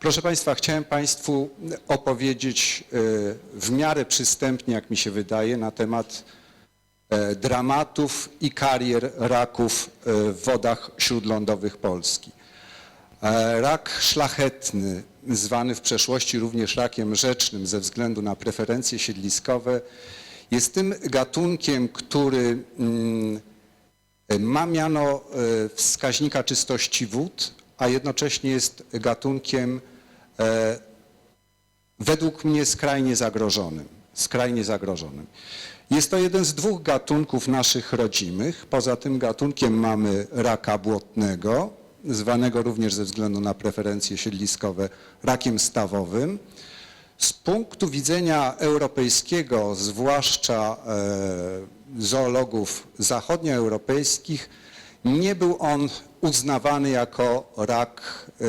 Proszę Państwa, chciałem Państwu opowiedzieć e, w miarę przystępnie, jak mi się wydaje, na temat e, dramatów i karier raków e, w wodach śródlądowych Polski. Rak szlachetny, zwany w przeszłości również rakiem rzecznym ze względu na preferencje siedliskowe, jest tym gatunkiem, który mm, ma miano wskaźnika czystości wód, a jednocześnie jest gatunkiem e, według mnie skrajnie zagrożonym. Skrajnie zagrożonym. Jest to jeden z dwóch gatunków naszych rodzimych. Poza tym gatunkiem mamy raka błotnego, zwanego również ze względu na preferencje siedliskowe rakiem stawowym. Z punktu widzenia europejskiego, zwłaszcza e, zoologów zachodnioeuropejskich, nie był on uznawany jako rak e,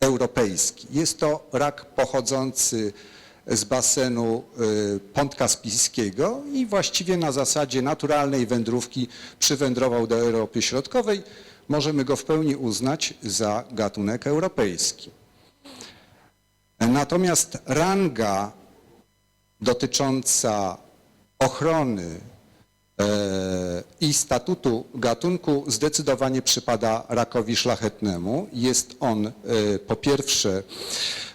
europejski. Jest to rak pochodzący z basenu y, Podkaspijskiego i właściwie na zasadzie naturalnej wędrówki przywędrował do Europy Środkowej. Możemy go w pełni uznać za gatunek europejski. Natomiast ranga dotycząca ochrony e, i statutu gatunku zdecydowanie przypada rakowi szlachetnemu. Jest on e, po pierwsze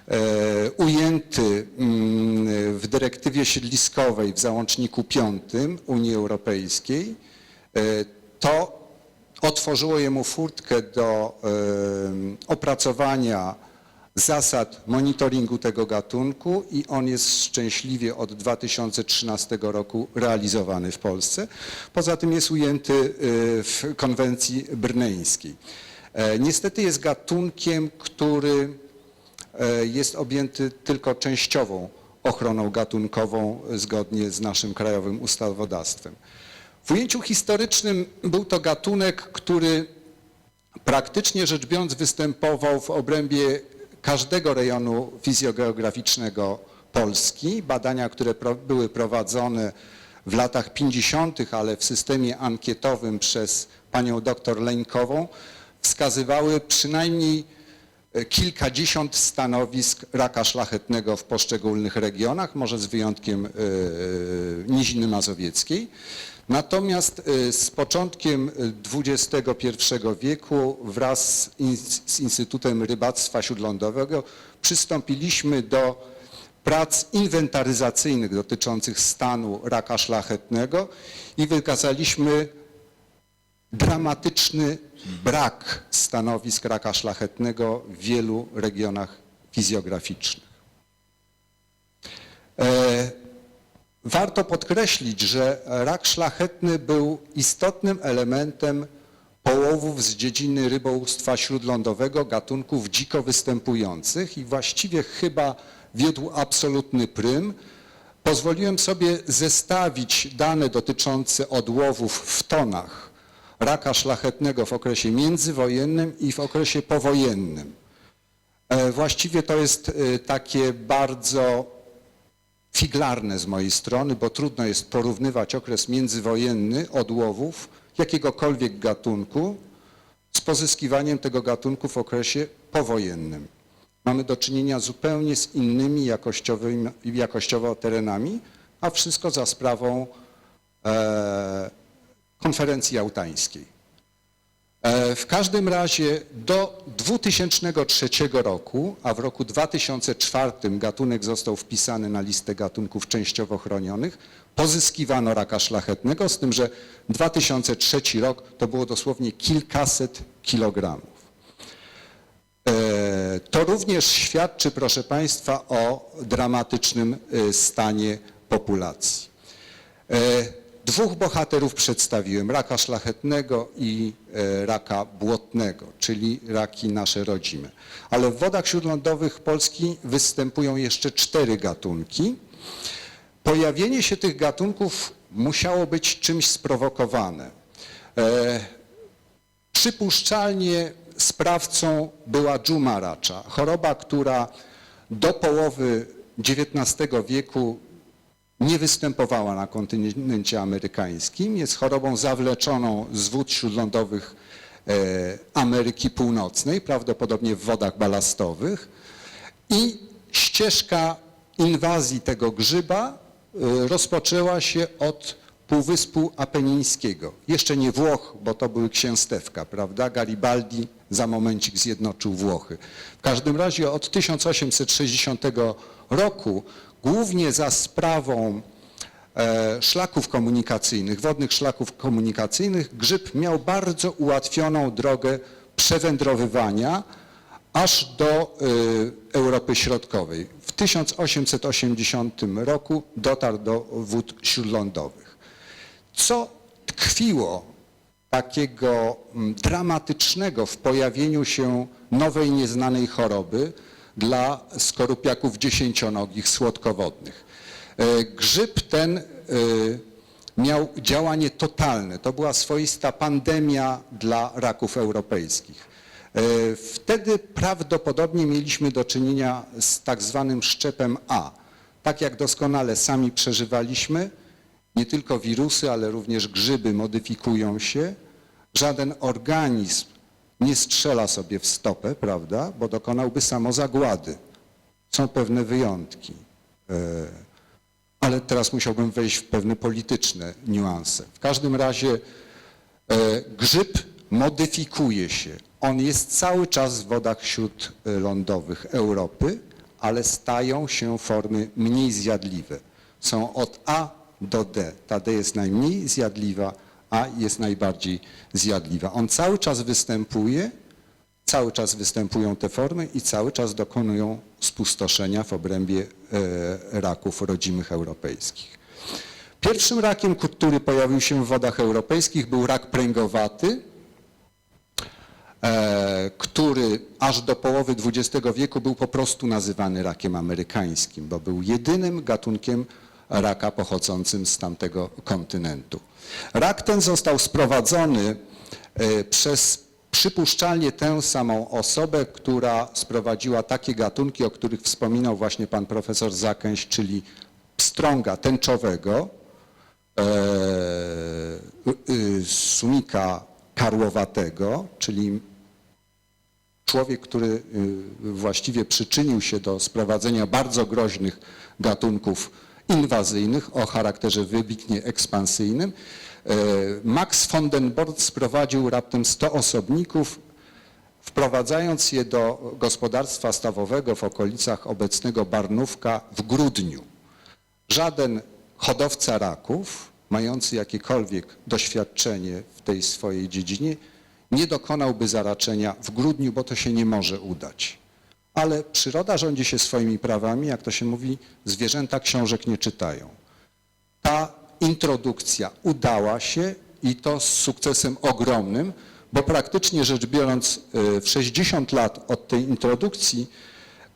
e, ujęty mm, w dyrektywie siedliskowej w załączniku 5 Unii Europejskiej. E, To otworzyło jemu furtkę do opracowania zasad monitoringu tego gatunku i on jest szczęśliwie od 2013 roku realizowany w Polsce. Poza tym jest ujęty y, w konwencji brneńskiej. E, Niestety jest gatunkiem, który e, jest objęty tylko częściową ochroną gatunkową zgodnie z naszym krajowym ustawodawstwem. W ujęciu historycznym był to gatunek, który praktycznie rzecz biorąc występował w obrębie każdego rejonu fizjogeograficznego Polski. Badania, które pro, były prowadzone w latach 50., ale w systemie ankietowym przez panią doktor Leńkową, wskazywały przynajmniej e, kilkadziesiąt stanowisk raka szlachetnego w poszczególnych regionach, może z wyjątkiem e, Niziny Mazowieckiej. Natomiast e, z początkiem XXI wieku wraz z Instytutem Rybactwa Śródlądowego przystąpiliśmy do prac inwentaryzacyjnych dotyczących stanu raka szlachetnego i wykazaliśmy dramatyczny brak stanowisk raka szlachetnego w wielu regionach fizjograficznych. E, Warto podkreślić, że rak szlachetny był istotnym elementem połowów z dziedziny rybołówstwa śródlądowego gatunków dziko występujących i właściwie chyba wiódł absolutny prym. Pozwoliłem sobie zestawić dane dotyczące odłowów w tonach raka szlachetnego w okresie międzywojennym i w okresie powojennym. E, Właściwie to jest e, takie bardzo figlarne z mojej strony, bo trudno jest porównywać okres międzywojenny odłowów jakiegokolwiek gatunku z pozyskiwaniem tego gatunku w okresie powojennym. Mamy do czynienia zupełnie z innymi jakościowymi, jakościowo terenami, a wszystko za sprawą e, konferencji jałtańskiej. E, W każdym razie do 2003 roku, a w roku 2004 gatunek został wpisany na listę gatunków częściowo chronionych, pozyskiwano raka szlachetnego, z tym, że 2003 rok to było dosłownie kilkaset kilogramów. E, To również świadczy, proszę Państwa, o dramatycznym e, stanie populacji. Dwóch bohaterów przedstawiłem, raka szlachetnego i e, raka błotnego, czyli raki nasze rodzime. Ale w wodach śródlądowych Polski występują jeszcze cztery gatunki. Pojawienie się tych gatunków musiało być czymś sprowokowane. E, Przypuszczalnie sprawcą była dżuma racza, choroba, która do połowy XIX wieku nie występowała na kontynencie amerykańskim. Jest chorobą zawleczoną z wód śródlądowych e, Ameryki Północnej, prawdopodobnie w wodach balastowych. I ścieżka inwazji tego grzyba y, rozpoczęła się od Półwyspu Apenińskiego. Jeszcze nie Włoch, bo to były księstewka, prawda? Garibaldi za momencik zjednoczył Włochy. W każdym razie od 1860 roku, głównie za sprawą e, szlaków komunikacyjnych, wodnych szlaków komunikacyjnych, grzyb miał bardzo ułatwioną drogę przewędrowywania aż do y, Europy Środkowej. W 1880 roku dotarł do wód śródlądowych. Co tkwiło takiego mm, dramatycznego w pojawieniu się nowej, nieznanej choroby dla skorupiaków dziesięcionogich słodkowodnych? E, Grzyb ten e, miał działanie totalne. To była swoista pandemia dla raków europejskich. E, Wtedy prawdopodobnie mieliśmy do czynienia z tak zwanym szczepem A. Tak jak doskonale sami przeżywaliśmy, nie tylko wirusy, ale również grzyby modyfikują się. Żaden organizm nie strzela sobie w stopę, prawda, bo dokonałby samozagłady. Są pewne wyjątki. E, Ale teraz musiałbym wejść w pewne polityczne niuanse. W każdym razie e, grzyb modyfikuje się. On jest cały czas w wodach śródlądowych Europy, ale stają się formy mniej zjadliwe. Są od A do D. Ta D jest najmniej zjadliwa, A jest najbardziej zjadliwa. On cały czas występuje, cały czas występują te formy i cały czas dokonują spustoszenia w obrębie e, raków rodzimych europejskich. Pierwszym rakiem, który pojawił się w wodach europejskich był rak pręgowaty, e, który aż do połowy XX wieku był po prostu nazywany rakiem amerykańskim, bo był jedynym gatunkiem raka pochodzącym z tamtego kontynentu. Rak ten został sprowadzony e, przez przypuszczalnie tę samą osobę, która sprowadziła takie gatunki, o których wspominał właśnie pan profesor Zakęś, czyli pstrąga tęczowego, e, y, sumika karłowatego, czyli człowiek, który y, właściwie przyczynił się do sprowadzenia bardzo groźnych gatunków inwazyjnych o charakterze wybitnie ekspansyjnym. E, Max von den Bort sprowadził raptem 100 osobników, wprowadzając je do gospodarstwa stawowego w okolicach obecnego Barnówka w grudniu. Żaden hodowca raków, mający jakiekolwiek doświadczenie w tej swojej dziedzinie, nie dokonałby zaraczenia w grudniu, bo to się nie może udać. Ale przyroda rządzi się swoimi prawami, jak to się mówi, zwierzęta książek nie czytają. Ta introdukcja udała się i to z sukcesem ogromnym, bo praktycznie rzecz biorąc e, w 60 lat od tej introdukcji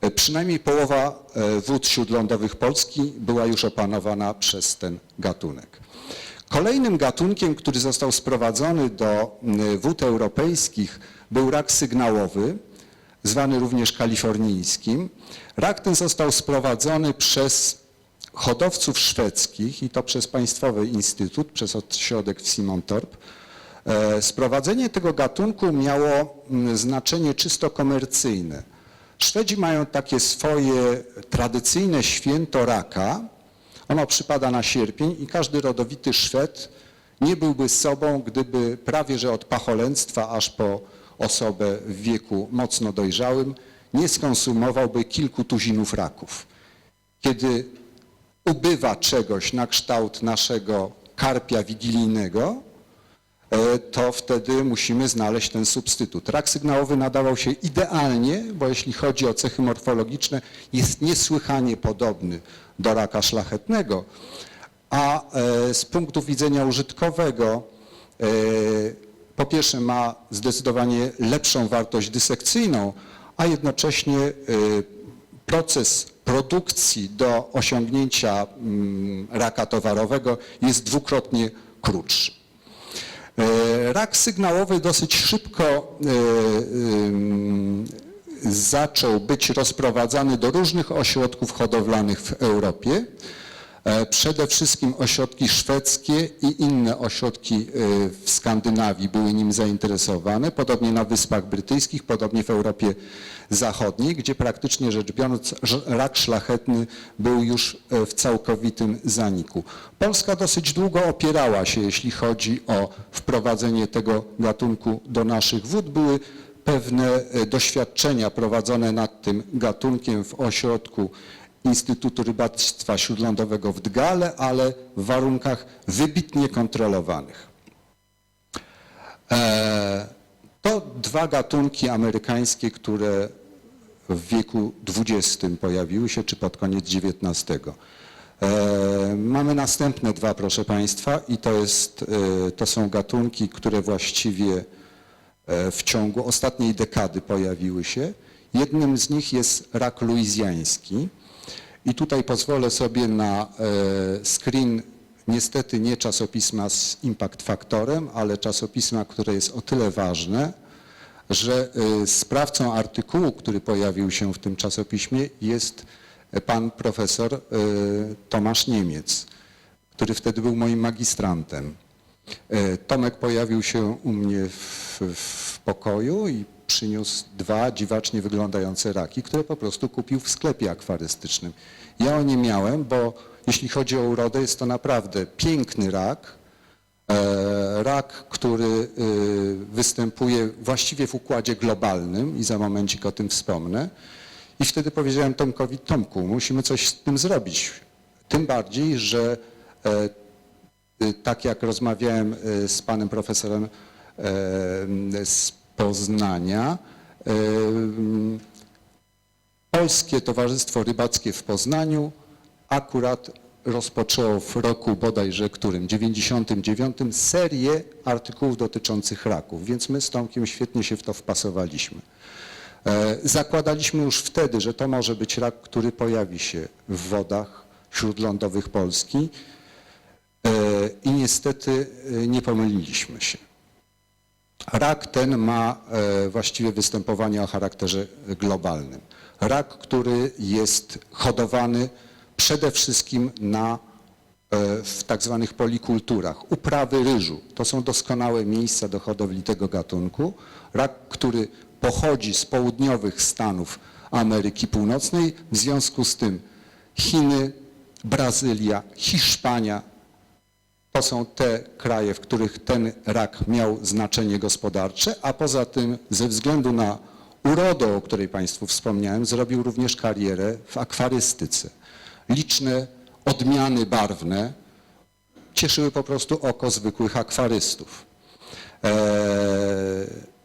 e, przynajmniej połowa e, wód śródlądowych Polski była już opanowana przez ten gatunek. Kolejnym gatunkiem, który został sprowadzony do wód europejskich był rak sygnałowy, zwany również kalifornijskim. Rak ten został sprowadzony przez hodowców szwedzkich i to przez Państwowy Instytut, przez ośrodek w Simontorp. E, Sprowadzenie tego gatunku miało mm, znaczenie czysto komercyjne. Szwedzi mają takie swoje tradycyjne święto raka. Ono przypada na sierpień i każdy rodowity Szwed nie byłby sobą, gdyby prawie że od pacholęctwa aż po osobę w wieku mocno dojrzałym nie skonsumowałby kilku tuzinów raków. Kiedy ubywa czegoś na kształt naszego karpia wigilijnego, e, to wtedy musimy znaleźć ten substytut. Rak sygnałowy nadawał się idealnie, bo jeśli chodzi o cechy morfologiczne, jest niesłychanie podobny do raka szlachetnego, a e, z punktu widzenia użytkowego e, po pierwsze ma zdecydowanie lepszą wartość dysekcyjną, a jednocześnie proces produkcji do osiągnięcia mm, raka towarowego jest dwukrotnie krótszy. E, Rak sygnałowy dosyć szybko e, zaczął być rozprowadzany do różnych ośrodków hodowlanych w Europie. E, Przede wszystkim ośrodki szwedzkie i inne ośrodki e, w Skandynawii były nim zainteresowane, podobnie na Wyspach Brytyjskich, podobnie w Europie Zachodniej, gdzie praktycznie rzecz biorąc rak szlachetny był już e, w całkowitym zaniku. Polska dosyć długo opierała się, jeśli chodzi o wprowadzenie tego gatunku do naszych wód. Były pewne doświadczenia prowadzone nad tym gatunkiem w ośrodku Instytutu Rybactwa Śródlądowego w Dgale, ale w warunkach wybitnie kontrolowanych. E, To dwa gatunki amerykańskie, które w wieku XX pojawiły się, czy pod koniec XIX. E, Mamy następne dwa, proszę Państwa, i to, jest, e, to są gatunki, które właściwie w ciągu ostatniej dekady pojawiły się. Jednym z nich jest rak luizjański. I tutaj pozwolę sobie na e, screen niestety nie czasopisma z impact faktorem, ale czasopisma, które jest o tyle ważne, że e, sprawcą artykułu, który pojawił się w tym czasopiśmie jest pan profesor e, Tomasz Niemiec, który wtedy był moim magistrantem. Tomek pojawił się u mnie w, w pokoju i przyniósł dwa dziwacznie wyglądające raki, które po prostu kupił w sklepie akwarystycznym. Ja o nie miałem, bo jeśli chodzi o urodę, jest to naprawdę piękny rak, e, rak, który e, występuje właściwie w układzie globalnym i za momencik o tym wspomnę. I wtedy powiedziałem Tomkowi, Tomku, musimy coś z tym zrobić. Tym bardziej, że e, tak jak rozmawiałem z panem profesorem z Poznania, e, Polskie Towarzystwo Rybackie w Poznaniu akurat rozpoczęło w roku bodajże którym, 99, serię artykułów dotyczących raków, więc my z Tomkiem świetnie się w to wpasowaliśmy. E, Zakładaliśmy już wtedy, że to może być rak, który pojawi się w wodach śródlądowych Polski E, i niestety nie pomyliliśmy się. Rak ten ma e, właściwie występowanie o charakterze globalnym. Rak, który jest hodowany przede wszystkim na, e, w tak zwanych polikulturach. Uprawy ryżu to są doskonałe miejsca do hodowli tego gatunku. Rak, który pochodzi z południowych Stanów Ameryki Północnej, w związku z tym Chiny, Brazylia, Hiszpania, to są te kraje, w których ten rak miał znaczenie gospodarcze, a poza tym ze względu na urodę, o której Państwu wspomniałem, zrobił również karierę w akwarystyce. Liczne odmiany barwne cieszyły po prostu oko zwykłych akwarystów. Eee,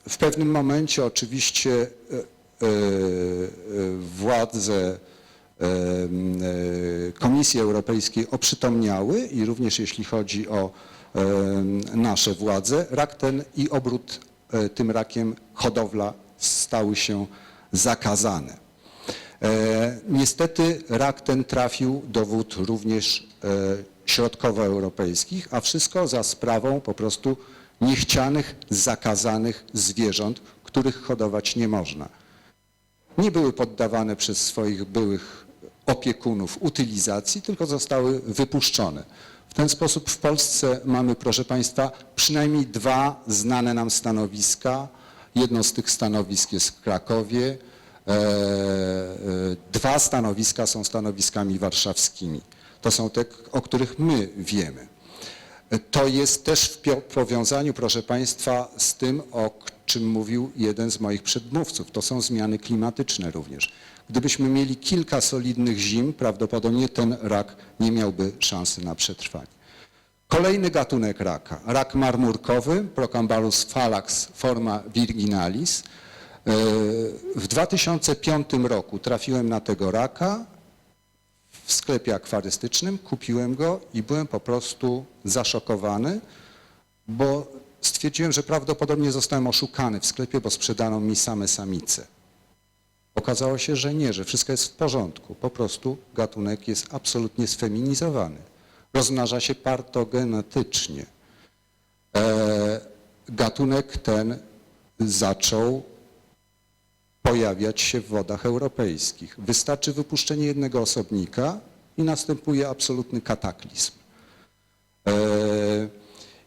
W pewnym momencie oczywiście e, e, e, władze e, Komisji Europejskiej oprzytomniały i również jeśli chodzi o nasze władze, rak ten i obrót e, tym rakiem hodowla stały się zakazane. E, Niestety rak ten trafił do wód również e, środkowoeuropejskich, a wszystko za sprawą po prostu niechcianych, zakazanych zwierząt, których hodować nie można nie były poddawane przez swoich byłych opiekunów utylizacji, tylko zostały wypuszczone. W ten sposób w Polsce mamy, proszę Państwa, przynajmniej dwa znane nam stanowiska. Jedno z tych stanowisk jest w Krakowie. E, e, Dwa stanowiska są stanowiskami warszawskimi. To są te, o których my wiemy. To jest też w powiązaniu, proszę Państwa, z tym, o k- czym mówił jeden z moich przedmówców. To są zmiany klimatyczne również. Gdybyśmy mieli kilka solidnych zim, prawdopodobnie ten rak nie miałby szansy na przetrwanie. Kolejny gatunek raka, rak marmurkowy, Procambarus phalanx forma virginalis. E, W 2005 roku trafiłem na tego raka, w sklepie akwarystycznym, kupiłem go i byłem po prostu zaszokowany, bo stwierdziłem, że prawdopodobnie zostałem oszukany w sklepie, bo sprzedano mi same samice. Okazało się, że nie, że wszystko jest w porządku. Po prostu gatunek jest absolutnie sfeminizowany. Rozmnaża się partogenetycznie. E, gatunek ten zaczął pojawiać się w wodach europejskich. Wystarczy wypuszczenie jednego osobnika i następuje absolutny kataklizm. E,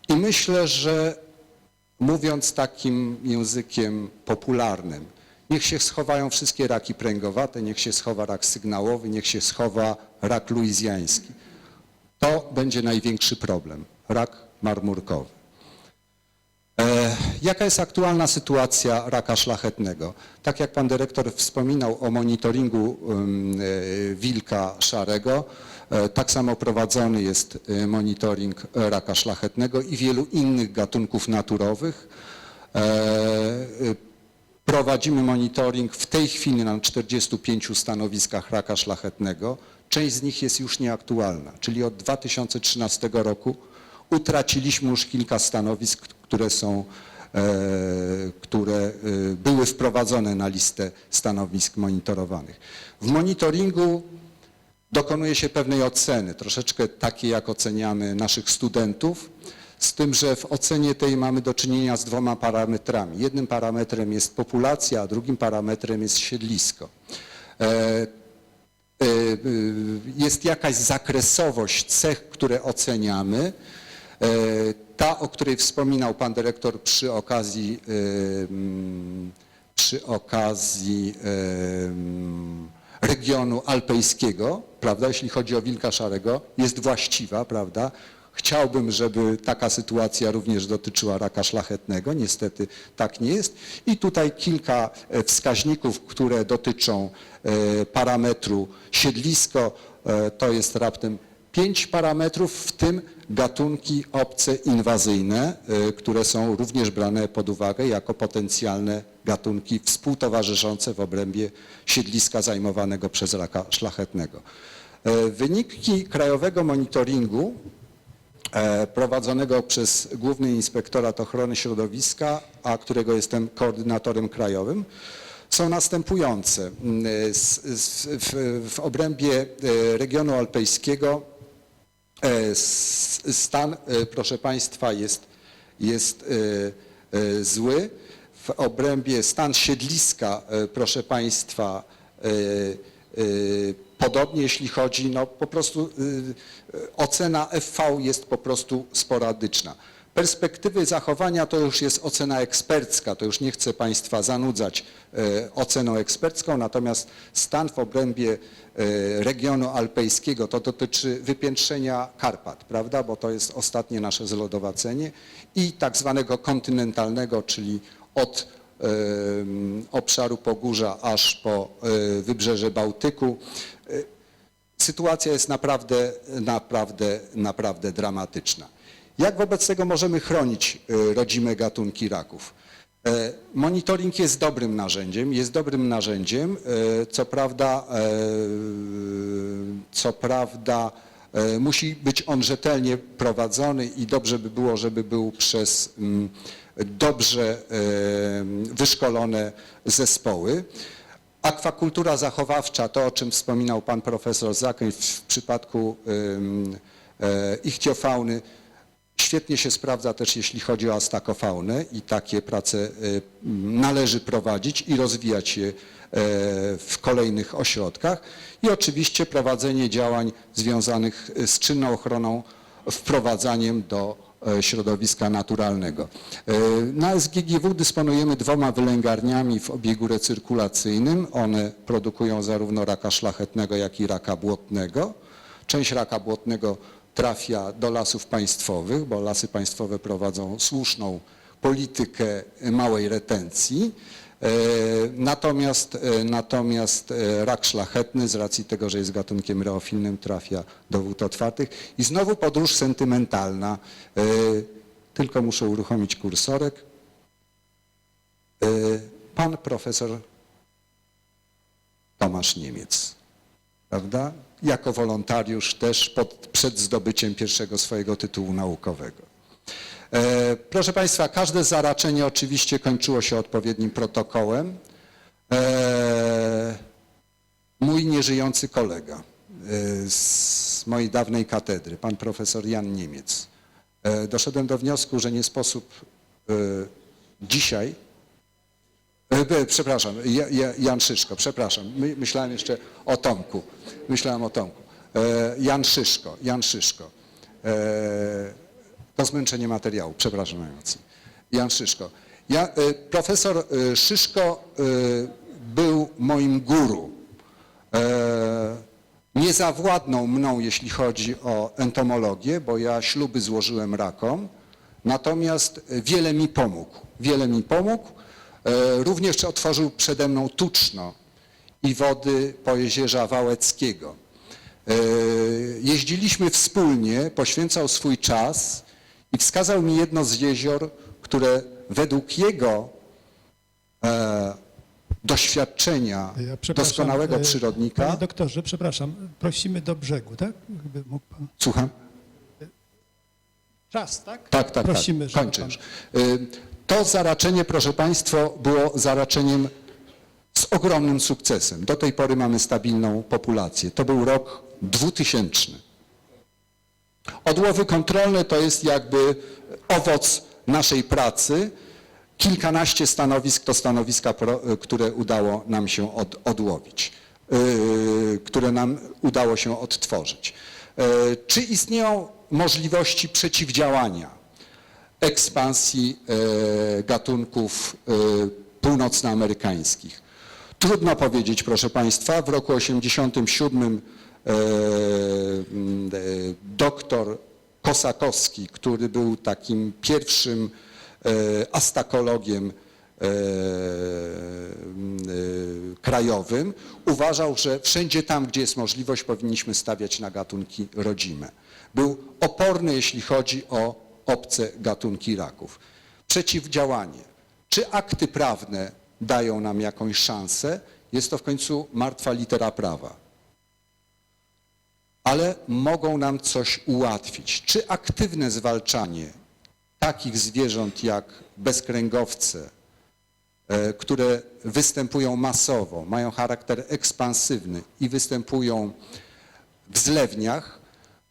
I myślę, że mówiąc takim językiem popularnym, niech się schowają wszystkie raki pręgowate, niech się schowa rak sygnałowy, niech się schowa rak luizjański. To będzie największy problem, rak marmurkowy. E, Jaka jest aktualna sytuacja raka szlachetnego? Tak jak pan dyrektor wspominał o monitoringu e, wilka szarego, tak samo prowadzony jest e, monitoring e, raka szlachetnego i wielu innych gatunków naturowych. E, e, Prowadzimy monitoring w tej chwili na 45 stanowiskach raka szlachetnego. Część z nich jest już nieaktualna, czyli od 2013 roku utraciliśmy już kilka stanowisk, które są, e, które e, były wprowadzone na listę stanowisk monitorowanych. W monitoringu dokonuje się pewnej oceny, troszeczkę takiej jak oceniamy naszych studentów, z tym, że w ocenie tej mamy do czynienia z dwoma parametrami. Jednym parametrem jest populacja, a drugim parametrem jest siedlisko. E, e, e, Jest jakaś zakresowość cech, które oceniamy. Ta, o której wspominał pan dyrektor przy okazji, przy okazji regionu alpejskiego, prawda, jeśli chodzi o wilka szarego, jest właściwa, prawda. Chciałbym, żeby taka sytuacja również dotyczyła raka szlachetnego. Niestety tak nie jest. I tutaj kilka e, wskaźników, które dotyczą e, parametru siedlisko. E, To jest raptem pięć parametrów, w tym gatunki obce inwazyjne, które są również brane pod uwagę jako potencjalne gatunki współtowarzyszące w obrębie siedliska zajmowanego przez raka szlachetnego. E, Wyniki krajowego monitoringu e, prowadzonego przez Główny Inspektorat Ochrony Środowiska, a którego jestem koordynatorem krajowym, są następujące. Mm, s- W, obrębie e, regionu alpejskiego e, stan, e, proszę Państwa, jest, jest e, e, zły. W obrębie stan siedliska, e, proszę Państwa, e, e, podobnie jeśli chodzi, no po prostu ocena FV jest po prostu sporadyczna. Perspektywy zachowania to już jest ocena ekspercka, to już nie chcę Państwa zanudzać oceną ekspercką, natomiast stan w obrębie regionu alpejskiego to dotyczy wypiętrzenia Karpat, prawda, bo to jest ostatnie nasze zlodowacenie i tak zwanego kontynentalnego, czyli od obszaru Pogórza aż po e, wybrzeże Bałtyku. E, Sytuacja jest naprawdę, naprawdę, naprawdę dramatyczna. Jak wobec tego możemy chronić e, rodzime gatunki raków? Monitoring jest dobrym narzędziem, jest dobrym narzędziem, co prawda, co prawda musi być on rzetelnie prowadzony i dobrze by było, żeby był przez mm, dobrze e, wyszkolone zespoły. Akwakultura zachowawcza, to o czym wspominał pan profesor Zakoń w przypadku e, ichthiofauny, świetnie się sprawdza też jeśli chodzi o astakofaunę i takie prace y, należy prowadzić i rozwijać je e, w kolejnych ośrodkach. I oczywiście prowadzenie działań związanych z czynną ochroną, wprowadzaniem do e, środowiska naturalnego. E, Na SGGW dysponujemy dwoma wylęgarniami w obiegu recyrkulacyjnym. One produkują zarówno raka szlachetnego, jak i raka błotnego. Część raka błotnego trafia do lasów państwowych, bo lasy państwowe prowadzą słuszną politykę małej retencji. E, Natomiast, e, natomiast e, rak szlachetny z racji tego, że jest gatunkiem reofilnym trafia do wód otwartych. I znowu podróż sentymentalna. Tylko muszę uruchomić kursorek. Pan profesor Tomasz Niemiec, prawda? Jako wolontariusz też pod, przed zdobyciem pierwszego swojego tytułu naukowego. E, Proszę Państwa, każde zaraczenie oczywiście kończyło się odpowiednim protokołem. E, Mój nieżyjący kolega e, z mojej dawnej katedry, pan profesor Jan Niemiec, doszedłem do wniosku, że nie sposób dzisiaj Przepraszam, Ja- Ja- Jan Szyszko, przepraszam. My, myślałem jeszcze o Tomku. Myślałem o Tomku. Jan Szyszko, Jan Szyszko. To zmęczenie materiału, przepraszam najmocniej. Jan Szyszko. Ja, e, profesor e, Szyszko e, był moim guru. E, Nie zawładnął mną, jeśli chodzi o entomologię, bo ja śluby złożyłem rakom, natomiast wiele mi pomógł. Wiele mi pomógł. E, Również otworzył przede mną Tuczno i wody Pojezierza Wałeckiego. E, Jeździliśmy wspólnie, poświęcał swój czas i wskazał mi jedno z jezior, które według jego e, doświadczenia Ja doskonałego e, przyrodnika. Panie doktorze, przepraszam, prosimy do brzegu, tak? Jakby mógł pan... Słucham? Czas, tak? Tak, tak, Prosimy, tak. Kończę pan-. Y, To zaraczenie, proszę Państwa, było zaraczeniem z ogromnym sukcesem. Do tej pory mamy stabilną populację. To był rok 2000. Odłowy kontrolne to jest jakby owoc naszej pracy. Kilkanaście stanowisk to stanowiska, pro- które udało nam się od, odłowić, yy, które nam udało się odtworzyć. Yy, Czy istnieją możliwości przeciwdziałania ekspansji gatunków północnoamerykańskich? Trudno powiedzieć, proszę Państwa. W roku 1987 e, mm, e, doktor Kosakowski, który był takim pierwszym e, astakologiem e, mm, e, krajowym, uważał, że wszędzie tam, gdzie jest możliwość, powinniśmy stawiać na gatunki rodzime. Był oporny, jeśli chodzi o obce gatunki raków. Przeciwdziałanie. Czy akty prawne dają nam jakąś szansę? Jest to w końcu martwa litera prawa. Ale mogą nam coś ułatwić. Czy aktywne zwalczanie takich zwierząt jak bezkręgowce, e, które występują masowo, mają charakter ekspansywny i występują w zlewniach,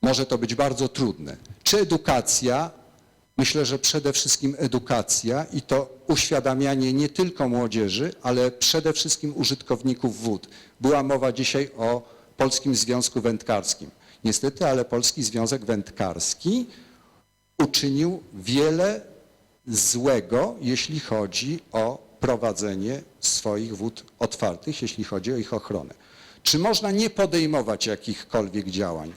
może to być bardzo trudne. Czy edukacja? Myślę, że przede wszystkim edukacja i to uświadamianie nie tylko młodzieży, ale przede wszystkim użytkowników wód. Była mowa dzisiaj o Polskim Związku Wędkarskim. Niestety, ale Polski Związek Wędkarski uczynił wiele złego, jeśli chodzi o prowadzenie swoich wód otwartych, jeśli chodzi o ich ochronę. Czy można nie podejmować jakichkolwiek działań?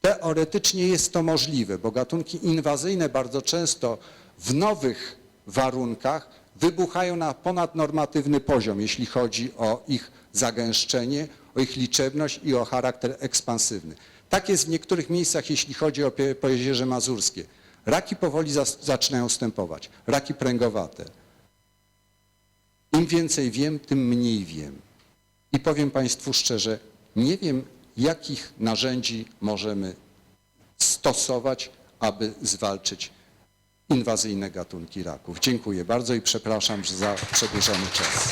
Teoretycznie jest to możliwe, bo gatunki inwazyjne bardzo często w nowych warunkach wybuchają na ponadnormatywny poziom, jeśli chodzi o ich zagęszczenie, o ich liczebność i o charakter ekspansywny. Tak jest w niektórych miejscach, jeśli chodzi o Pojezierze Mazurskie. Raki powoli zaczynają stępować, raki pręgowate. Im więcej wiem, tym mniej wiem. I powiem Państwu szczerze, nie wiem, jakich narzędzi możemy stosować, aby zwalczyć inwazyjne gatunki raków. Dziękuję bardzo i przepraszam za przedłużony czas.